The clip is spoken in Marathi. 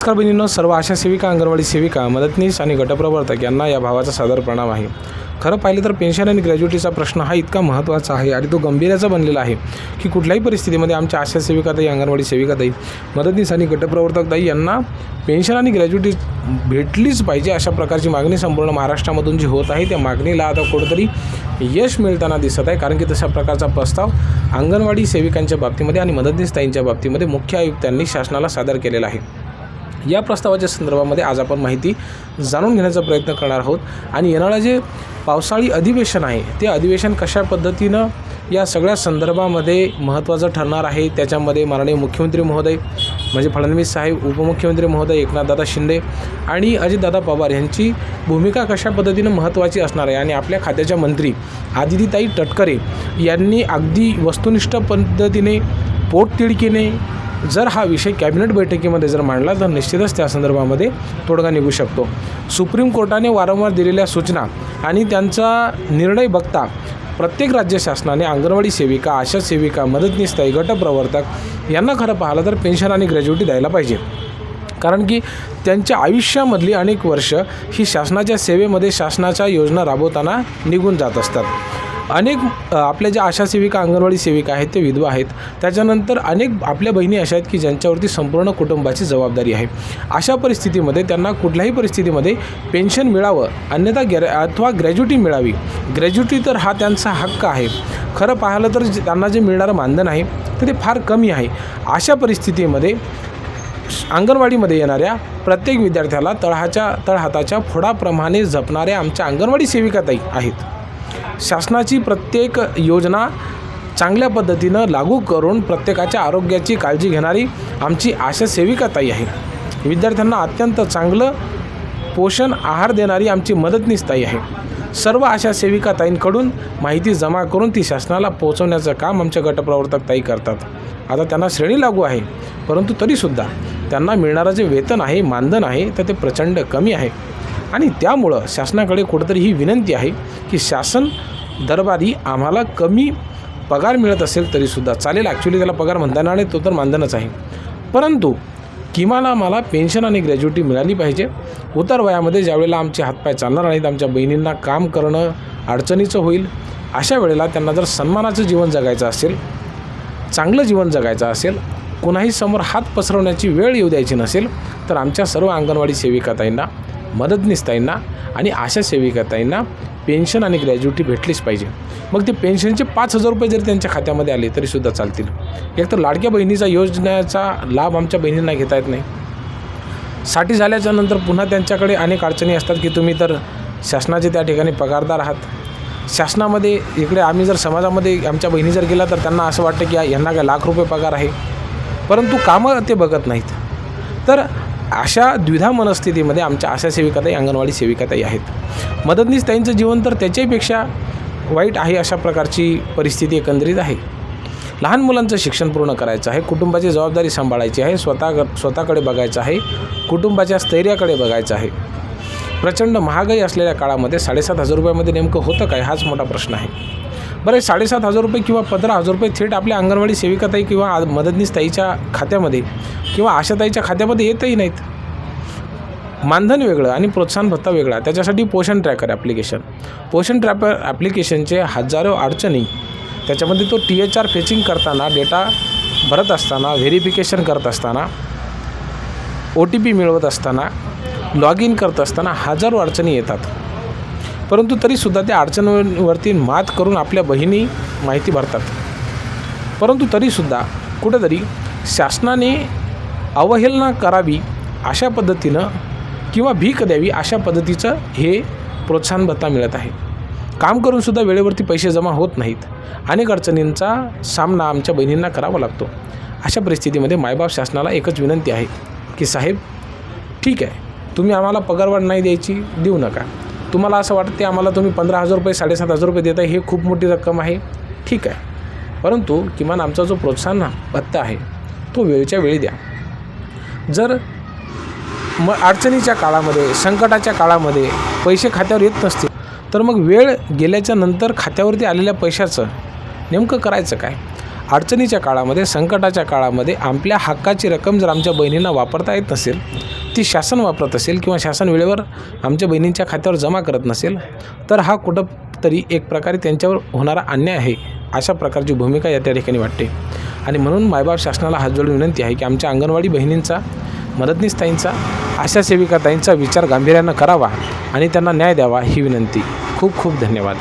नमस्कार बहिणींनो सर्व आशा सेविका अंगणवाडी सेविका मदतनीस आणि गटप्रवर्तक यांना या भावाचा सादर प्रणाम आहे. खरं पाहिलं तर पेन्शन आणि ग्रॅज्युटीचा प्रश्न हा इतका महत्त्वाचा आहे आणि तो गंभीर्याचा बनलेला आहे की कुठल्याही परिस्थितीमध्ये आमच्या आशा सेविकाताई अंगणवाडी सेविकाताई मदतनीस आणि गटप्रवर्तकताई यांना पेन्शन आणि ग्रॅज्युटी भेटलीच पाहिजे अशा प्रकारची मागणी संपूर्ण महाराष्ट्रामधून जी होत आहे त्या मागणीला आता कुठंतरी यश मिळताना दिसत आहे. कारण की तशा प्रकारचा प्रस्ताव अंगणवाडी सेविकांच्या बाबतीमध्ये आणि मदतनीस ताईंच्या बाबतीमध्ये मुख्य आयुक्तांनी शासनाला सादर केलेला आहे. या प्रस्तावाच्या संदर्भामध्ये आज आपण माहिती जाणून घेण्याचा प्रयत्न करणार आहोत. आणि येणारं जे पावसाळी अधिवेशन आहे ते अधिवेशन कशा पद्धतीनं या सगळ्या संदर्भामध्ये महत्त्वाचं ठरणार आहे त्याच्यामध्ये माननीय मुख्यमंत्री महोदय म्हणजे फडणवीस साहेब उपमुख्यमंत्री महोदय एकनाथदादा शिंदे आणि अजितदादा पवार यांची भूमिका कशा पद्धतीनं महत्त्वाची असणार आहे? आणि आपल्या खात्याच्या मंत्री आदितीताई तटकरे यांनी अगदी वस्तुनिष्ठ पद्धतीने पोटतिडकीने जर हा विषय कॅबिनेट बैठकीमध्ये जर मांडला तर निश्चितच त्या संदर्भामध्ये तोडगा निघू शकतो. सुप्रीम कोर्टाने वारंवार दिलेल्या सूचना आणि त्यांचा निर्णय बघता प्रत्येक राज्य शासनाने अंगणवाडी सेविका आशा सेविका मदतनीस ताई गटप्रवर्तक यांना खरं पाहिलं तर पेन्शन आणि ग्रॅज्युटी द्यायला पाहिजे. कारण की त्यांच्या आयुष्यामधली अनेक वर्ष ही शासनाच्या सेवेमध्ये शासनाच्या योजना राबवताना निघून जात असतात. अनेक आपल्या ज्या आशा सेविका अंगणवाडी सेविका आहेत ते विधवा आहेत त्याच्यानंतर अनेक आपल्या बहिणी अशा आहेत की ज्यांच्यावरती संपूर्ण कुटुंबाची जबाबदारी आहे. अशा परिस्थितीमध्ये त्यांना कुठल्याही परिस्थितीमध्ये पेन्शन मिळावं अन्यथा गॅर अथवा ग्रॅज्युटी मिळावी. ग्रॅज्युटी तर हा त्यांचा हक्क आहे. खरं पाहिलं तर जे- त्यांना जे मिळणारं मानधन आहे तर ते फार कमी आहे. अशा परिस्थितीमध्ये अंगणवाडीमध्ये येणाऱ्या प्रत्येक विद्यार्थ्याला तळहाच्या तळहाताच्या फोडाप्रमाणे जपणाऱ्या आमच्या अंगणवाडी सेविकाताई आहेत. शासनाची प्रत्येक योजना चांगल्या पद्धतीनं लागू करून प्रत्येकाच्या आरोग्याची काळजी घेणारी आमची आशा सेविकाताई आहे. विद्यार्थ्यांना अत्यंत चांगलं पोषण आहार देणारी आमची मदतनीसताई आहे. सर्व आशा सेविकाताईंकडून माहिती जमा करून ती शासनाला पोहोचवण्याचं काम आमच्या गटप्रवर्तक ताई करतात. आता त्यांना श्रेणी लागू आहे परंतु तरीसुद्धा त्यांना मिळणारं जे वेतन आहे मानधन आहे तर ते प्रचंड कमी आहे. आणि त्यामुळं शासनाकडे कुठंतरी ही विनंती आहे की शासन दरबारी आम्हाला कमी पगार मिळत असेल तरीसुद्धा. चालेल ॲक्च्युली त्याला पगार म्हणताना आणि तो तर मानधनच आहे. परंतु किमान आम्हाला पेन्शन आणि ग्रॅज्युटी मिळाली पाहिजे. उतार वयामध्ये ज्यावेळेला आमचे हातपाय चालणार नाहीत आमच्या बहिणींना काम करणं अडचणीचं होईल अशा वेळेला त्यांना जर सन्मानाचं जीवन जगायचं असेल चांगलं जीवन जगायचं असेल कुणाही समोर हात पसरवण्याची वेळ येऊ द्यायची नसेल तर आमच्या सर्व अंगणवाडी सेविकाताईंना मदतनीसताईंना आणि आशा सेविकाताईंना पेन्शन आणि ग्रॅज्युटी भेटलीच पाहिजे. मग ते पेन्शनचे पाच हजार रुपये जरी त्यांच्या खात्यामध्ये आले तरीसुद्धा चालतील. एक तर लाडक्या बहिणीचा योजनेचा लाभ आमच्या बहिणींना घेता येत नाही. साठी झाल्याच्यानंतर पुन्हा त्यांच्याकडे अनेक अडचणी असतात की तुम्ही तर शासनाचे त्या ठिकाणी पगारदार आहात. शासनामध्ये इकडे आम्ही जर समाजामध्ये आमच्या बहिणी जर गेला तर त्यांना असं वाटतं की यांना काय लाख रुपये पगार आहे. परंतु कामं ते बघत नाहीत. तर अशा द्विधा मनस्थितीमध्ये आमच्या आशा सेविकाताई अंगणवाडी सेविकाताई आहेत. मदतनीस ताईंचं जीवन तर त्याच्याहीपेक्षा वाईट आहे अशा प्रकारची परिस्थिती एकंदरीत आहे. लहान मुलांचं शिक्षण पूर्ण करायचं आहे कुटुंबाची जबाबदारी सांभाळायची आहे स्वतः स्वतःकडे बघायचं आहे कुटुंबाच्या स्थैर्याकडे बघायचं आहे. प्रचंड महागाई असलेल्या काळामध्ये साडेसात हजार रुपयामध्ये नेमकं होतं काय हाच मोठा प्रश्न आहे. बरं साडेसात हजार रुपये किंवा पंधरा हजार रुपये थेट आपल्या अंगणवाडी सेविकाताई किंवा मदतनीस ताईच्या खात्यामध्ये किंवा आशाताईच्या खात्यामध्ये येतही नाहीत. मानधन वेगळं आणि प्रोत्साहन भत्ता वेगळा. त्याच्यासाठी पोषण ट्रॅकर ॲप्लिकेशन पोषण ट्रॅपर ॲप्लिकेशनचे हजारो अडचणी. त्याच्यामध्ये तो टी एच आर फेचिंग करताना डेटा भरत असताना व्हेरिफिकेशन करत असताना ओ टी पी मिळवत असताना लॉग इन करत असताना हजारो अडचणी येतात. परंतु तरीसुद्धा त्या अडचणींवरती मात करून आपल्या बहिणी माहिती भरतात. परंतु तरीसुद्धा कुठंतरी शासनाने अवहेलना करावी अशा पद्धतीनं किंवा भीक द्यावी अशा पद्धतीचं हे प्रोत्साहन भत्ता मिळत आहे. काम करूनसुद्धा वेळेवरती पैसे जमा होत नाहीत. अनेक अडचणींचा सामना आमच्या बहिणींना करावा लागतो. अशा परिस्थितीमध्ये मायबाप शासनाला एकच विनंती आहे की साहेब ठीक आहे तुम्ही आम्हाला पगारवाढ नाही द्यायची देऊ नका. तुम्हाला असं वाटते आम्हाला तुम्ही पंधरा हजार रुपये साडेसात हजार रुपये देताय हे खूप मोठी रक्कम आहे. ठीक आहे. परंतु किमान आमचा जो प्रोत्साहन भत्ता आहे तो वेळच्या वेळी द्या. जर मग अडचणीच्या काळामध्ये संकटाच्या काळामध्ये पैसे खात्यावर येत नसतील तर मग वेळ गेल्याच्यानंतर खात्यावरती आलेल्या पैशाचं नेमकं करायचं काय? अडचणीच्या काळामध्ये संकटाच्या काळामध्ये आपल्या हक्काची रक्कम जर आमच्या बहिणींना वापरता येत नसेल ती शासन वापरत असेल किंवा शासन वेळेवर आमच्या बहिणींच्या खात्यावर जमा करत नसेल तर हा कुठं तरी एक प्रकारे त्यांच्यावर होणारा अन्याय आहे. अशा प्रकारची भूमिका या त्या ठिकाणी वाटते. आणि म्हणून मायबाप शासनाला हात जोडून विनंती आहे की आमच्या अंगणवाडी बहिणींचा मदतनीस ताईंचा आशा सेविका ताईंचा विचार गांभीर्यानं करावा आणि त्यांना न्याय द्यावा ही विनंती. खूप खूप धन्यवाद.